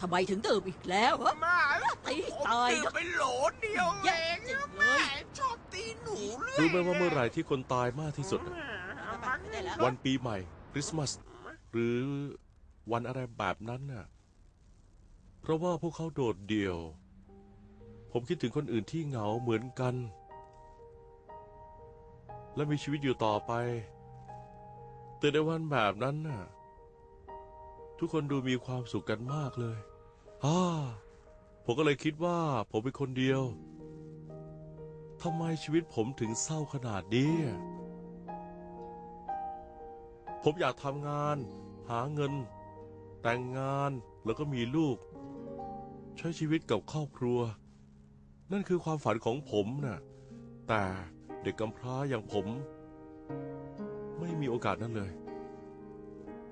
ทำไมถึงดื่มอีกแล้วฮะมาตีให้ผมตายดื่มนะไปโหลเดียวแย่เองจริงเลยแม่ชอบตีหนูเรื่อยรู้ไหมว่าเมื่อไหร่ที่คนตายมากที่สุดอะได้แล้ววันปีใหม่ คริสต์มาส หรือวันอะไรแบบนั้นน่ะ เพราะว่าพวกเขาโดดเดี่ยว ผมคิดถึงคนอื่นที่เหงาเหมือนกัน และมีชีวิตอยู่ต่อไป แต่ในวันแบบนั้นน่ะ ทุกคนดูมีความสุขกันมากเลย ฮ่าผมก็เลยคิดว่าผมเป็นคนเดียว ทำไมชีวิตผมถึงเศร้าขนาดนี้ ผมอยากทำงาน หาเงิน แต่งงานแล้วก็มีลูก ใช้ชีวิตกับครอบครัว นั่นคือความฝันของผมน่ะ แต่เด็กกำพร้าอย่างผม ไม่มีโอกาสนั้นเลย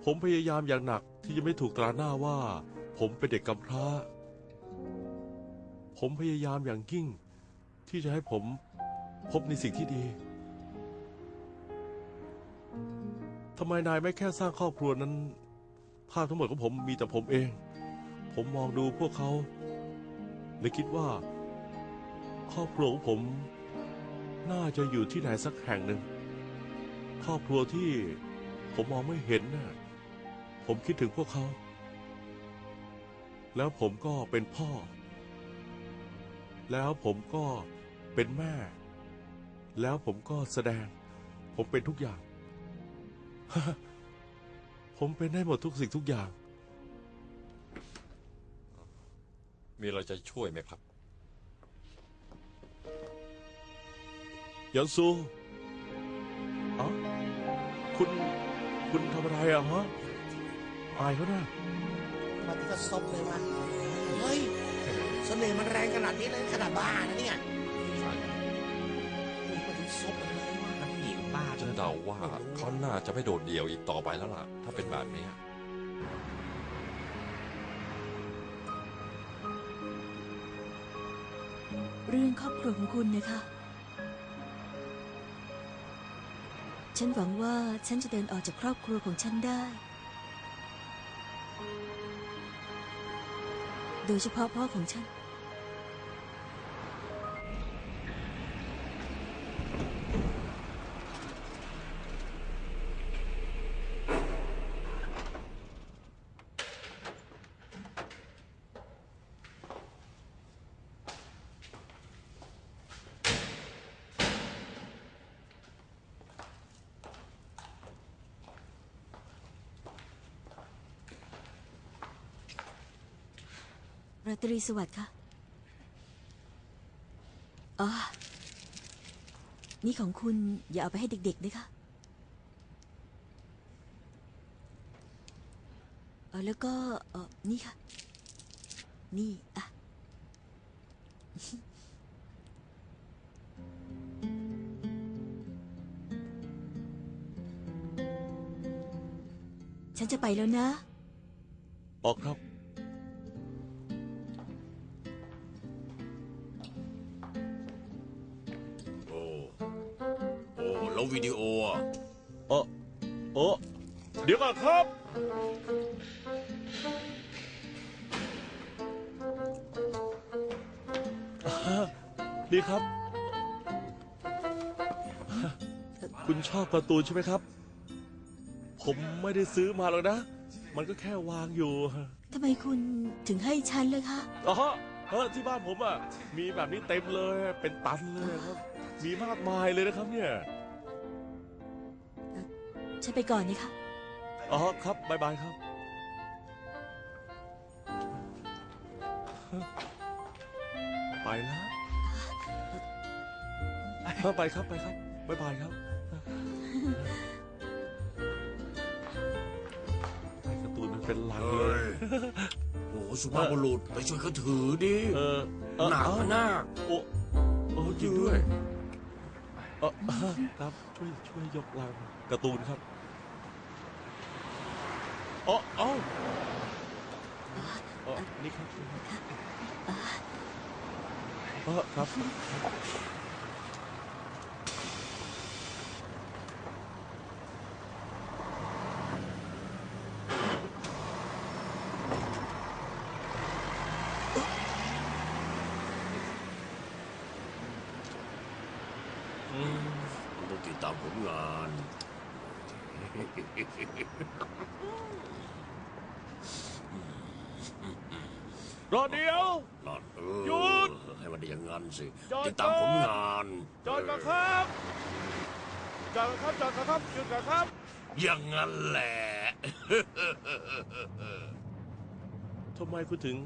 ผมพยายามอย่างหนักที่จะไม่ถูกตราหน้าว่า ผมเป็นเด็กกำพร้า ผมพยายามอย่างยิ่ง ที่จะให้ผมพบในสิ่งที่ดี ทำไมนายไม่แค่สร้างครอบครัวนั้น ภาพทั้งหมดของผมมีแต่ผมเอง ผมมองดูพวกเขาและคิดว่า ครอบครัวของผม น่าจะอยู่ที่ไหนสักแห่งหนึ่ง ครอบครัวที่ผมมองไม่เห็นน่ะ ผมคิดถึงพวกเขา แล้วผมก็เป็นพ่อ แล้วผมก็เป็นแม่ แล้วผมก็แสดง ผมเป็นทุกอย่าง ผมเป็นได้หมดทุกสิ่งทุกอย่าง มีอะไรจะช่วยไหมครับ ยันซูเอ๋อคุณ คุณทำอะไรอะฮะ อายเขานะ มันก็ซบเลยวะเฮ้ยเสน่ห์มันแรงขนาดนี้เลยขนาดบ้านะเนี่ยมันก็ถึงซบมันเลยวะมันหนีบ้าฉันเดาว่าเขาน่าจะไม่โดดเดี่ยวอีกต่อไปแล้วล่ะ ถ้าเป็นแบบนี้เรื่องครอบครัวของคุณนะคะ ฉันหวังว่าฉันจะเดินออกจากครอบครัวของฉันได้ โดยเฉพาะพ่อของฉัน ราตรีสวัสดิ์ค่ะอ๋อ นี่ของคุณอย่าเอาไปให้เด็กๆนะคะเออแล้วก็เออนี่ค่ะ นี่ อะ ฉันจะไปแล้วนะ ออกครับ ววิดีโออะเออเออเดี๋ยวก่อนครับอ่านี่ครับ คุณชอบการ์ตูนใช่ไหมครับ ผมไม่ได้ซื้อมาหรอกนะ มันก็แค่วางอยู่ทำไมคุณถึงให้ฉันเลยคะอ๋อเออที่บ้านผมอะ มีแบบนี้เต็มเลย เป็นตันเลยครับ มีมากมายเลยนะครับเนี่ย ฉันไปก่อนนะคะ อ๋อครับบายบายครับ ไปแล้วเออไปครับไปครับบายบายครับไอ้การ์ตูนมันเป็นลังเลเฮ้ยย โอ้สุภาพบุรุษไปช่วยเขาถือดิเออเออหนักเอ้าหนักโอ้โอ้จริงด้วย เออครับช่วยช่วยยกลังการ์ตูนครับ あああนี่ครับเออครับ ต้องติดตามผลงาน รอเดียว หลอดเออหยุดให้มันได้อย่างนั้นสิ จอด ติดตามผลงานจอดก่อนครับจอดก่อนครับจอดก่อนครับหยุดก่อนครับ อย่างนั้นแหละ ทำไมคุณถึง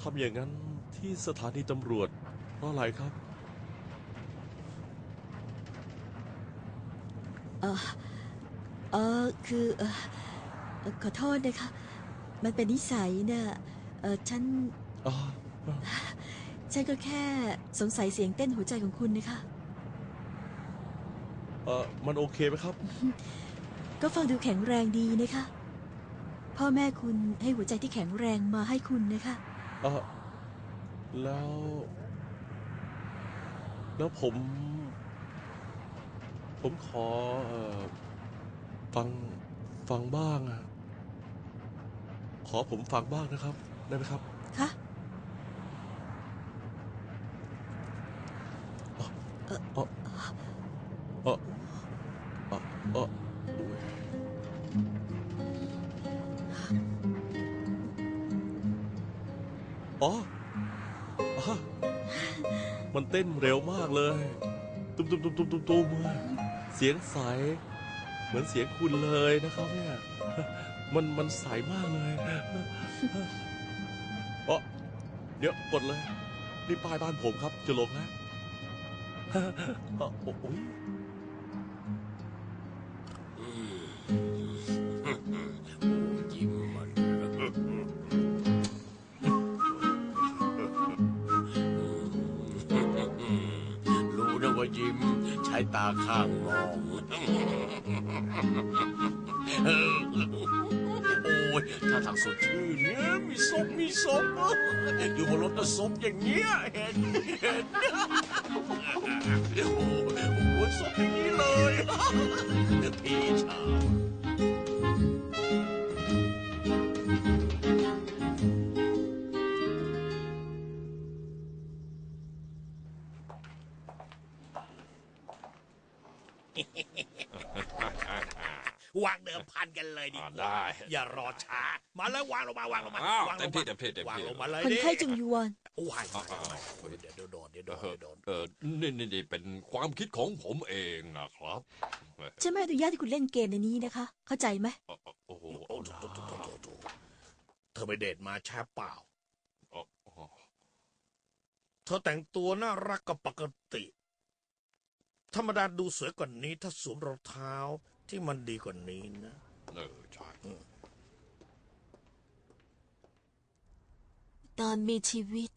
ทำอย่างนั้นที่สถานีตำรวจ เพราะอะไรครับ เออเออคือเออเอ่อขอโทษนะคะ มันเป็นนิสัยนะ่ะ เออฉัน อ๋อฉันก็แค่สงสัยเสียงเต้นหัวใจของคุณนะคะ เออมันโอเคไหมครับ ก็ฟังดูแข็งแรงดีนะคะ พ่อแม่คุณให้หัวใจที่แข็งแรงมาให้คุณนะคะ เออแล้ว แล้วผม ผมขอเออฟัง ฟังบ้างอะขอผมฟังบ้างนะครับ ได้ไหมครับคะเออเออเออเอออ๋ออะมันเต้นเร็วมากเลย ตุ้มตุ้มตุ้มตุ้มตุ้มตุ้มเสียงใส เหมือนเสียงคุณเลยนะครับเนี่ย มันมันใสมากเลย อ๋อเดี๋ยวกดเลย นี่ป้ายบ้านผมครับ จะลงนะอ๋อโอ้ยอืมโอ้ยิ้มมันรู้นะว่ายิ้มใช้ตาข้างมองโอ ยถ้าทางสดชื่นเนี่ยมีศพมีศพอยู่บนรถก็ศพอย่างเงี้ยเห็นเห็นโอ้โหโอ้ยศพอย่างนี้เลยพี่ชายวาเลยวางลงมาวางลงมาอ้าววางลเต็มงที่มาเต็มที่เต็มวางที่ลงมาเลยคนดิไข้จงยวนวางอ่าอ่าอ่าเดี๋ยวเดี๋ยวโดนเดี๋ยวโดเอนอเดี๋ยวโดนเออนี่นี่นี่เป็นความคิดของผมเองนะครับฉันไม่อนุญาตให้คุณเล่นเกมในนี้นะคะ เข้าใจไหม เอ่อโอ้โหโอ้โถโถโถโถโถเธอไปเดทมาแช่เปล่า เอ่อเอ่อเธอแต่งตัวน่ารักกับปกติ ธรรมดาดูสวยกว่านี้ถ้าสวมรองเท้าที่มันดีกว่านี้นะ เออใช่ ตอนมีชีวิต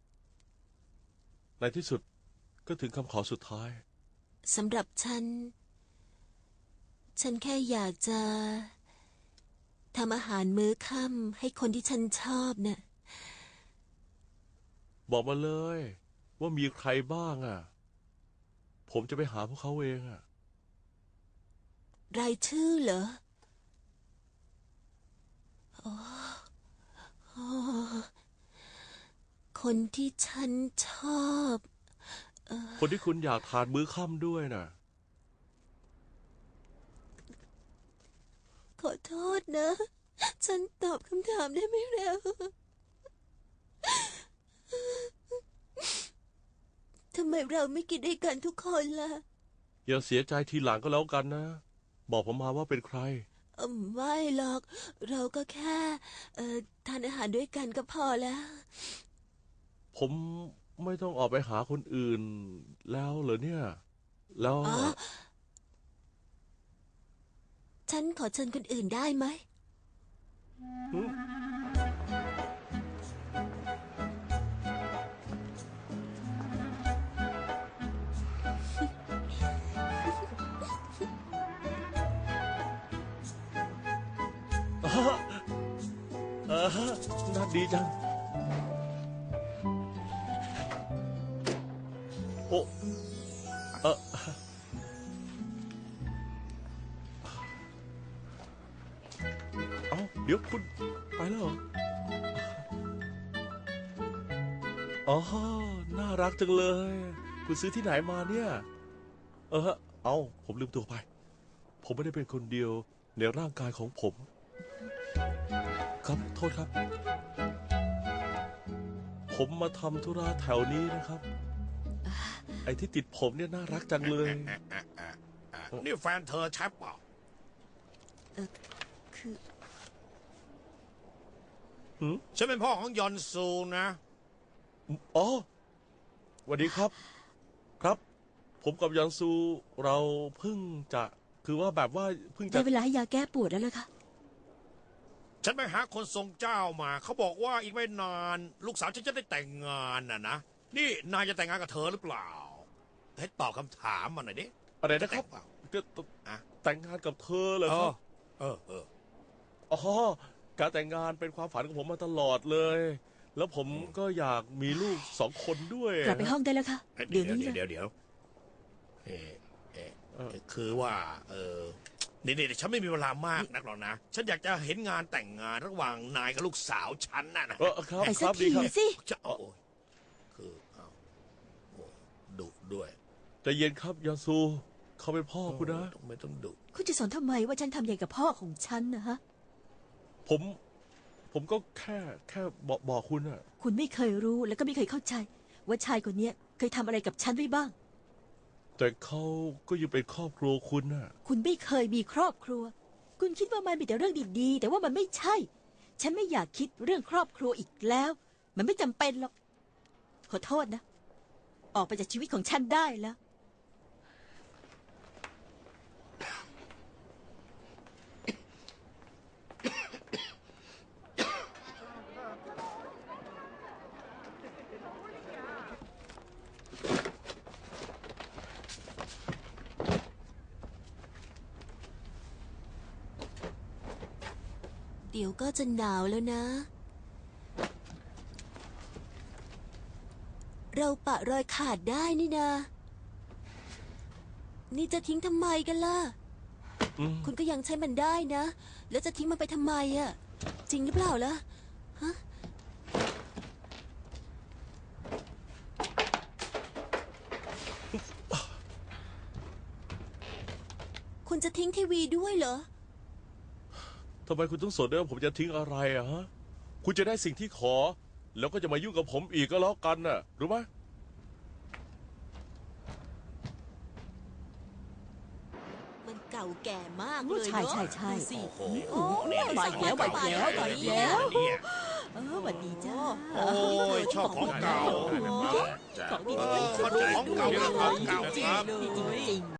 ในที่สุดก็ถึงคำขอสุดท้าย สำหรับฉัน ฉันแค่อยากจะทำอาหารมื้อค่ำให้คนที่ฉันชอบเนี่ยบอกมาเลย ว่ามีใครบ้างอะ ผมจะไปหาพวกเขาเองอะ รายชื่อเหรออ๋ออ๋อ คนที่ฉันชอบ คนที่คุณอยากทานมื้อค่ำด้วยน่ะ ขอโทษนะ ฉันตอบคำถามได้ไม่เร็วทำไมเราไม่กินด้วยกันทุกคนล่ะ อย่าเสียใจทีหลังก็แล้วกันนะ บอกผมมาว่าเป็นใคร เอิ่มไม่หรอก เราก็แค่ เอ่อทานอาหารด้วยกันก็พอแล้ว ผมไม่ต้องออกไปหาคนอื่น แล้วเหรอเนี่ย แล้ว อ๋อ ฉันขอเชิญคนอื่นได้ไหมหึอ่าฮะเออฮะน่าดีจัง อ้เออเอาเดี๋ยวคุณไปแล้วเหรอ อ๋อ น่ารักจังเลย คุณซื้อที่ไหนมาเนี่ย เออ เอาผมลืมตัวไป ผมไม่ได้เป็นคนเดียวในร่างกายของผม ครับ โทษครับ ผมมาทำธุระแถวนี้นะครับ ไอ้ที่ติดผมเนี่ยน่ารักจังเลยอะนี่แฟนเธอใช่เปล่าคือฉันเป็นพ่อของยอนซูนะ อ๋อสวัสดีครับ ครับ ผมกับยอนซูเราเพิ่งจะ คือว่าแบบว่าเพิ่งจะ ได้เวลาให้ยาแก้ปวดแล้วล่ะค่ะฉันไปหาคนทรงเจ้ามา เขาบอกว่าอีกไม่นาน ลูกสาวฉันจะได้แต่งงานน่ะนะ นี่นายจะแต่งงานกับเธอหรือเปล่า ให้ตอบคำถามมาหน่อยดิอะไรนะครับแต่งเปล่าจะอะแต่งงานกับเธอเหรอเอครัอบเออเออ อ๋อการแต่งงานเป็นความฝันของผมมาตลอดเลย แล้วผมก็อยากมีลูกสองคนด้วย กลับไปห้องได้แล้วค่ะเอ้ยเดี๋เดี๋ยยววนี้เดี๋ยวเลยเดี๋ยวเดี๋ยวเอ่อเอ่อเออ คือว่า เออนี่นี่ฉันไม่มีเวลามากนักหรอกนะ ฉันอยากจะเห็นงานแต่งงานระหว่างนายกับลูกสาวฉันน่ะนะเออครับไปคสัรักบดีทีครับ สิ จะโอ้ยคือเอาโอ้ดุด้วย ใจเย็นครับยอนซู เขาเป็นพ่อคุณนะไม่ต้องดุคุณจะสอนทำไมว่าฉันทำอย่างกับพ่อของฉันนะฮะ ผม ผมก็แค่แค่บอกบอกคุณอะคุณไม่เคยรู้แล้วก็ไม่เคยเข้าใจ ว่าชายคนเนี้ยเคยทำอะไรกับฉันไว้บ้าง แต่เขาก็ยังเป็นครอบครัวคุณน่ะ คุณไม่เคยมีครอบครัว คุณคิดว่ามันมีแต่เรื่องดีๆ แต่ว่ามันไม่ใช่ ฉันไม่อยากคิดเรื่องครอบครัวอีกแล้ว มันไม่จำเป็นหรอก ขอโทษนะ ออกไปจากชีวิตของฉันได้แล้ว เดี๋ยวก็จะหนาวแล้วนะ เราปะรอยขาดได้นี่นา นี่จะทิ้งทำไมกันล่ะ อืมคุณก็ยังใช้มันได้นะ แล้วจะทิ้งมันไปทำไมอะจริงหรือเปล่าล่ะฮะคุณจะทิ้งทีวีด้วยเหรอ ทำไมคุณต้องสนด้วยว่าผมจะทิ้งอะไรอะฮะ คุณจะได้สิ่งที่ขอ แล้วก็จะมายุ่งกับผมอีกก็แล้วกันน่ะ รู้ไหมมันเก่าแก่มากโอ้เลยใช่เนอะใช่ใช่ ดูสิ โอ้โหโอ้ยนี่มาอีกแล้วมาอีกแล้วมาอีกแล้ว เนี่ยเออหวัดดีจ้าโอ้ยชอบของเก่า ของดีเอๆอมันจะของเก่าจริงของเก่าๆครับจริงๆ